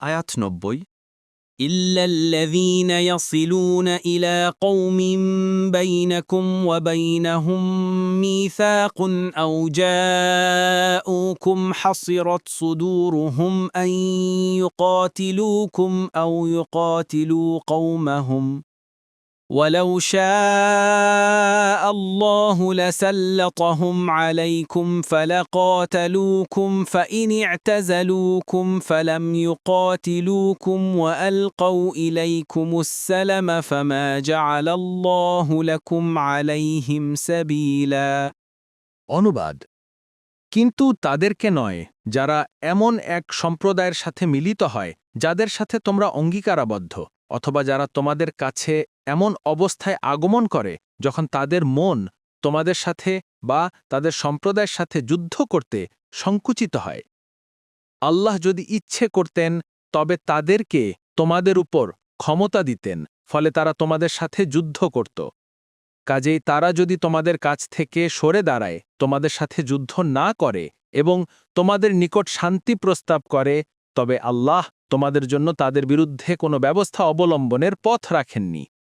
আয়াত নব্বই إلا الذين يصلون إلى قوم بينكم وبينهم ميثاق أو جاءوكم حصرت صدورهم أن يقاتلوكم أو يقاتلوا قومهم ولو شاء الله لسلطهم عليكم فلقاتلوكم فإن اعتزلوكم فلم يقاتلوكم وألقوا إليكم السلم فما جعل الله لكم عليهم سبيلا অনুবাদ কিন্তু তাদেরকে নয় যারা এমন এক সম্প্রদায়ের সাথে মিলিত হয় যাদের সাথে তোমরা অঙ্গীকারাবদ্ধ অথবা যারা তোমাদের কাছে এমন অবস্থায় আগমন করে যখন তাদের মন তোমাদের সাথে বা তাদের সম্প্রদায়ের সাথে যুদ্ধ করতে সংকুচিত হয়। আল্লাহ যদি ইচ্ছে করতেন, তবে তাদেরকে তোমাদের উপর ক্ষমতা দিতেন, ফলে তারা তোমাদের সাথে যুদ্ধ করত। কাজেই তারা যদি তোমাদের কাছ থেকে সরে দাঁড়ায়, তোমাদের সাথে যুদ্ধ না করে এবং তোমাদের নিকট শান্তি প্রস্তাব করে, তবে আল্লাহ তোমাদের জন্য তাদের বিরুদ্ধে কোনো ব্যবস্থা অবলম্বনের পথ রাখেননি।